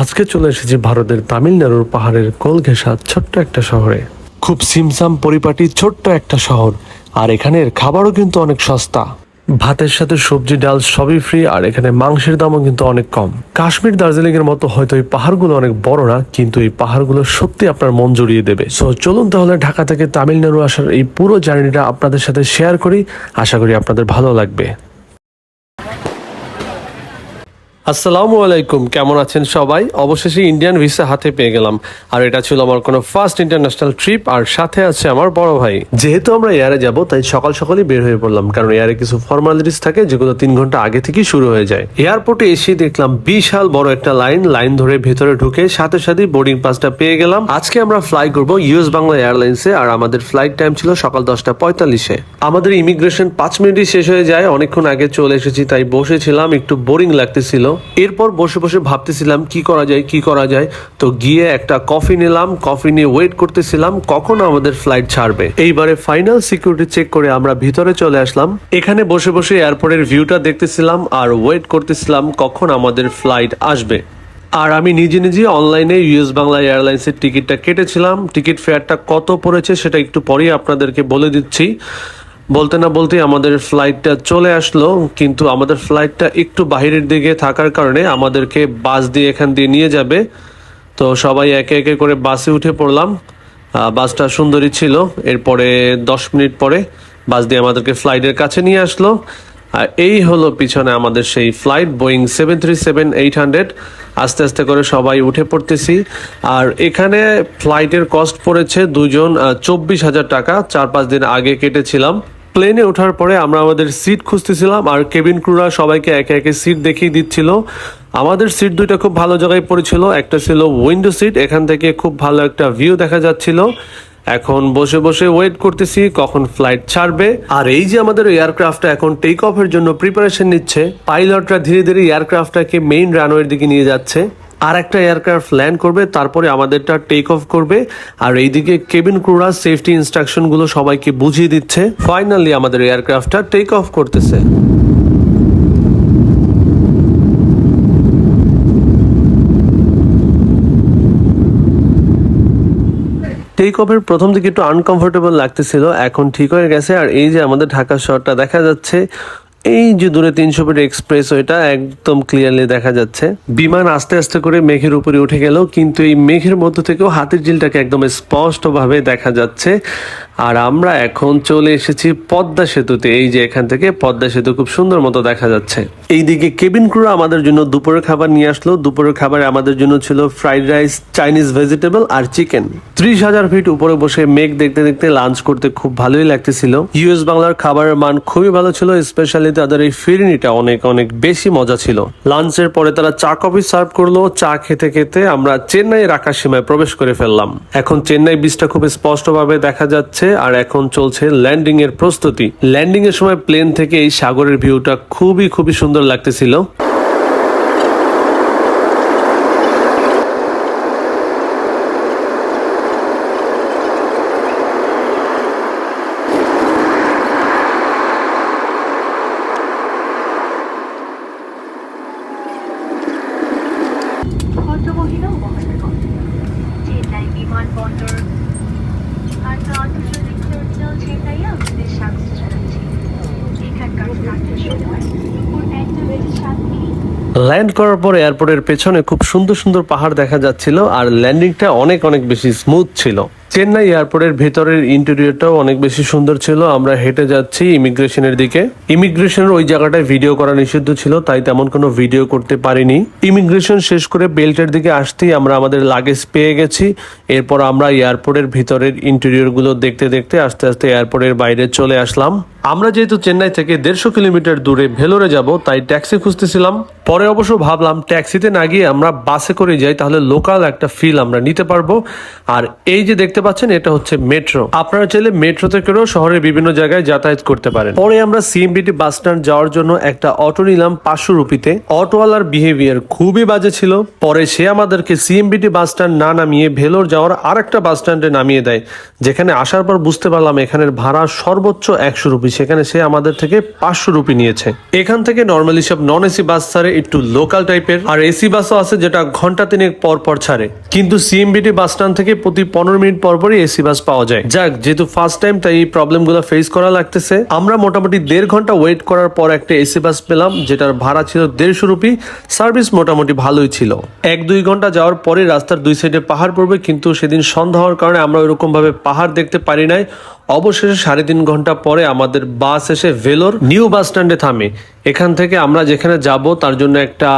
আজকে চলে এসেছি ভারতের তামিলনাড়ুর পাহাড়ের কোল ঘেঁষা ছোট্ট একটা শহরে। খুব সিমসাম পরিপাটি ছোট্ট একটা শহর, আর এখানের খাবারও কিন্তু অনেক সস্তা। ভাতের সাথে সবজি, ডাল সবই ফ্রি আর এখানে মাংসের দামও কিন্তু অনেক কম। কাশ্মীর দার্জিলিং এর মতো হয়তো এই পাহাড়গুলো অনেক বড় না, কিন্তু এই পাহাড়গুলো সত্যি আপনার মন জড়িয়ে দেবে। সো চলুন তাহলে ঢাকা থেকে তামিলনাড়ু আসার এই পুরো জার্নিটা আপনাদের সাথে শেয়ার করি। আশা করি আপনাদের ভালো লাগবে। আসসালামু আলাইকুম, কেমন আছেন সবাই? অবশেষে ইন্ডিয়ান ভিসা হাতে পেয়ে গেলাম। আর এটা ছিল আমার কোনো ফার্স্ট ইন্টারন্যাশনাল ট্রিপ আর সাথে আছে আমার বড় ভাই। যেহেতু আমরা এয়ারে যাব, তাই সকাল সকালই বের হয়ে পড়লাম, কারণ এয়ারে কিছু ফর্মালিটিস থাকে, যেগুলো তিন ঘণ্টা আগে থেকেই শুরু হয়ে যায়। এয়ারপোর্টে এসে দেখলাম বিশাল বড় একটা লাইন লাইন ধরে ভেতরে ঢুকে সাথে সাথে বোর্ডিং পাসটা পেয়ে গেলাম। আজকে আমরা ফ্লাই করব ইউএস বাংলা এয়ারলাইন্সে আর আমাদের ফ্লাইট টাইম ছিল সকাল দশটা পঁয়তাল্লিশে। আমাদের ইমিগ্রেশন পাঁচ মিনিটই শেষ হয়ে যায়, অনেকক্ষণ আগে চলে এসেছি, তাই বসেছিলাম, একটু বোরিং লাগতেছিল। এরপর বসে বসে ভাবতেছিলাম, কি করা যায়, কি করা যায়? তো গিয়ে একটা কফি নিলাম, কফি নিয়ে ওয়েট করতেছিলাম, কখন আমাদের ফ্লাইট ছাড়বে? এইবারে ফাইনাল সিকিউরিটি চেক করে আমরা ভিতরে চলে আসলাম। এখানে বসে বসে এয়ারপোর্টের ভিউটা দেখতেছিলাম আর ওয়েট করতেছিলাম কখন আমাদের ফ্লাইট আসবে। আর আমি নিজে নিজে অনলাইনে ইউএস বাংলা এয়ারলাইন্সের টিকিটটা কেটেছিলাম। টিকিট ফেয়ারটা কত পড়েছে সেটা একটু পরেই আপনাদেরকে বলে দিচ্ছি। বলতে না বলতে আমাদের ফ্লাইটটা চলে আসলো, কিন্তু আমাদের ফ্লাইটটা একটু বাহিরের দিকে থাকার কারণে আমাদেরকে বাস দিয়ে এখান দিয়ে নিয়ে যাবে। তো সবাই একে একে করে বাসে উঠে পড়লাম। বাসটা সুন্দরী ছিল। এরপরে দশ মিনিট পরে বাস দিয়ে আমাদেরকে ফ্লাইটের কাছে নিয়ে আসলো। আর এই হলো পিছনে আমাদের সেই flight Boeing seven three seven eight hundred আস্তে আস্তে করে সবাই উঠে পড়তেছি। আর এখানে ফ্লাইটের কস্ট পড়েছে দুজন চব্বিশ হাজার টাকা। চার পাঁচ দিন আগে কেটেছিলাম। প্লেনে ওঠার পরে আমরা আমাদের সিট খুঁজতেছিলাম আর কেবিন ক্রুরা সবাইকে একে একে সিট দেখিয়ে দিচ্ছিল। আমাদের সিট দুইটা খুব ভালো জায়গায় পড়েছিল। একটা ছিল উইন্ডো সিট, এখান থেকে খুব ভালো একটা ভিউ দেখা যাচ্ছিল। এখন বসে বসে ওয়েট করতেছি কখন ফ্লাইট ছাড়বে। আর এই যে আমাদের এয়ারক্রাফটটা এখন টেক অফের জন্য প্রিপারেশন নিচ্ছে, পাইলটরা ধীরে ধীরে এয়ারক্রাফটটাকে মেইন রানওয়ের দিকে নিয়ে যাচ্ছে। আর একটা এয়ারক্রাফট ল্যান্ড করবে, তারপরে আমাদেরটা টেক অফ করবে। আর এইদিকে কেবিন ক্রুরা সেফটি ইনস্ট্রাকশনগুলো সবাইকে বুঝিয়ে দিচ্ছে। ফাইনালি আমাদের এয়ারক্রাফটটা টেক অফ করতেছে। টেক অফের প্রথম দিকে একটু আনকমফোর্টেবল লাগতেছিল, এখন ঠিক হয়ে গেছে। আর এই যে আমাদের ঢাকা শহরটা দেখা যাচ্ছে এই যে দূরে তিনশো ফিট এক্সপ্রেস ওইটা একদম ক্লিয়ারলি দেখা যাচ্ছে। বিমান আস্তে আস্তে করে মেঘের উপরে উঠে গেল, কিন্তু এই মেঘের মধ্য থেকেও হাতির ঝিলটাকে একদম স্পষ্টভাবে দেখা যাচ্ছে। আর আমরা এখন চলে এসেছি পদ্মা সেতুতে। এই যে এখান থেকে পদ্মা সেতু খুব সুন্দর মতো দেখা যাচ্ছে। এইদিকে কেবিন ক্রু আমাদের জন্য দুপুরের খাবার নিয়ে আসলো। দুপুরের খাবারে আমাদের জন্য ছিল ফ্রাইড রাইস, চাইনিজ ভেজিটেবল আর চিকেন। ত্রিশ হাজার ফিট উপরে বসে মেঘ দেখতে দেখতে লাঞ্চ করতে খুব ভালোই লাগতেছিল। ইউএস বাংলার খাবারের মান খুবই ভালো ছিল স্পেশালি তাদের এই ফিরনিটা অনেক অনেক বেশি মজা ছিল। লাঞ্চের পরে তারা চা, কফি সার্ভ করল। চা খেতে খেতে আমরা চেন্নাইয়ের আকাশ সীমায় প্রবেশ করে ফেললাম। এখন চেন্নাই বিচটা খুব স্পষ্টভাবে দেখা যাচ্ছে। আর এখন চলছে ল্যান্ডিং এর প্রস্তুতি। ল্যান্ডিং এর সময় প্লেন থেকে এই সাগরের ভিউটা খুবই খুবই সুন্দর লাগতেছিল ভদ্রমহিলা ও মহাশয়গণ চেন্নাই বিমানবন্দর আন্তঃ আন্তর্জাতিক টার্মিনাল চেন্নাইয়ে আপনাদের স্বাগত জানাচ্ছি এখানকার ফ্লাইটের সময় দুপুর একটা বেজে সাত মিনিট ল্যান্ড করার পর এয়ারপোর্টের পেছনে খুব সুন্দর সুন্দর পাহাড় দেখা যাচ্ছিল, আর ল্যান্ডিংটা অনেক অনেক বেশি স্মুথ ছিল। চেন্নাই এয়ারপোর্টের ভেতরের ইন্টেরিয়রটাও অনেক বেশি সুন্দর ছিল। আমরা হেঁটে যাচ্ছি ইমিগ্রেশনের দিকে। ইমিগ্রেশনের ওই জায়গাটায় ভিডিও করা নিষিদ্ধ ছিল, তাই তেমন কোনো ভিডিও করতে পারিনি। ইমিগ্রেশন শেষ করে বেল্টের দিকে আসতেই আমরা আমাদের লাগেজ পেয়ে গেছি। এরপর আমরা এয়ারপোর্টের ভিতরের ইন্টেরিয়রগুলো দেখতে দেখতে আস্তে আস্তে এয়ারপোর্টের বাইরে চলে আসলাম। আমরা যেহেতু চেন্নাই থেকে দেড়শো কিলোমিটার দূরে ভেলোরে যাব, তাই ট্যাক্সি খুঁজতেছিলাম। পরে অবশ্য ভাবলাম ট্যাক্সিতে না গিয়ে আমরা বাসে করে যাই, তাহলে লোকাল একটা ফিল আমরা নিতে পারব। আর এই যে দেখতে দেখতে পাচ্ছেন, এটা হচ্ছে মেট্রো। আপনারা চাইলে মেট্রোতে করেও শহরের বিভিন্ন জায়গায় যাতায়াত করতে পারেন। পরে আমরা সিএমবিটি বাস স্ট্যান্ড যাওয়ার জন্য একটা অটো নিলাম পাঁচশো রুপিতে। অটোওয়ালার বিহেভিয়ার খুবই বাজে ছিল। পরে সে আমাদেরকে সিএমবিটি বাস স্ট্যান্ড না নামিয়ে ভেলোর যাওয়ার আরেকটা বাস স্ট্যান্ডে নামিয়ে দেয়। যেখানে আসার পর বুঝতে পারলাম এখানের ভাড়া সর্বোচ্চ একশো রুপি। সেখানে সে আমাদের থেকে পাঁচশো রুপি নিয়েছে। এখান থেকে নর্মালি সব নন এসি বাস ছাড়ে, একটু লোকাল টাইপের আর এসি বাসও আছে যেটা ঘণ্টা তিনেক পর পর ছাড়ে। কিন্তু সিএমবিটি বাস স্ট্যান্ড থেকে প্রতি পনেরো মিনিট পর পরই এসি বাস পাওয়া যায়। যাক যেহেতু ফার্স্ট টাইম তাই এই প্রবলেমগুলো ফেস করা লাগতেছে। আমরা মোটামুটি দেড় ঘণ্টা ওয়েট করার পর একটা এসি বাস পেলাম যেটার ভাড়া ছিল দেড়শো রুপি। সার্ভিস মোটামুটি ভালোই ছিল। এক দুই ঘণ্টা যাওয়ার পরে রাস্তার দুই সাইডে পাহাড় পড়বে কিন্তু সেদিন সন্ধ্যা হওয়ার কারণে আমরা ওইরকম ভাবে পাহাড় দেখতে পারি নাই। অবশেষে সাড়ে তিন ঘণ্টা পরে আমাদের বাস এসে ভেলোর নিউ বাস স্ট্যান্ডে থামে। এখান থেকে আমরা যেখানে যাব তার জন্য একটা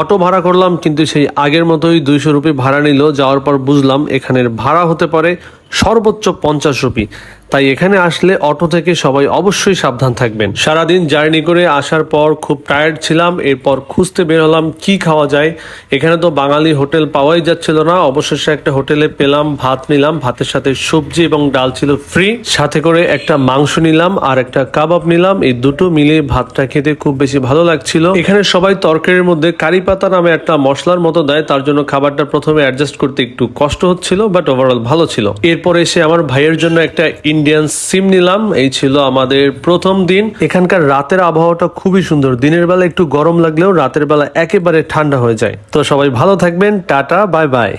অটো ভাড়া করলাম, কিন্তু সেই আগের মতোই দুইশো রুপি ভাড়া নিল। যাওয়ার পর বুঝলাম এখানের ভাড়া হতে পারে সর্বোচ্চ পঞ্চাশ রুপি। তাই এখানে আসলে অটো থেকে সবাই অবশ্যই সাবধান থাকবেন। সারাদিন জার্নি করে আসার পর খুব টায়ার্ড ছিলাম, এরপর খুঁজতে বের হলাম কি খাওয়া যায়। এখানে তো বাঙালি হোটেল পাওয়াই যাচ্ছিল না, অবশেষে একটা হোটেলে পেলাম, ভাত নিলাম, ভাতের সাথে সবজি এবং ডাল ছিল ফ্রি সাথে করে একটা মাংস নিলাম আর একটা কাবাব নিলাম, এই দুটো মিলিয়ে ভাতটা খেতে খুব বেশি ভালো লাগছিল। এখানে সবাই তরকারির মধ্যে কারি পাতা নামে একটা মশলার মতো দেয়, তার জন্য খাবারটা প্রথমে অ্যাডজাস্ট করতে একটু কষ্ট হচ্ছিল বাট ওভারঅল ভালো ছিল। এরপর এসে আমার ভাইয়ের জন্য একটা ইন্ডিয়ান সিম নিলাম। এই ছিল আমাদের প্রথম দিন। এখানকার রাতের আবহাওয়াটা খুবই সুন্দর। দিনের বেলা একটু গরম লাগলেও রাতের বেলা একেবারে ঠান্ডা হয়ে যায়। তো সবাই ভালো থাকবেন। Tata, bye bye.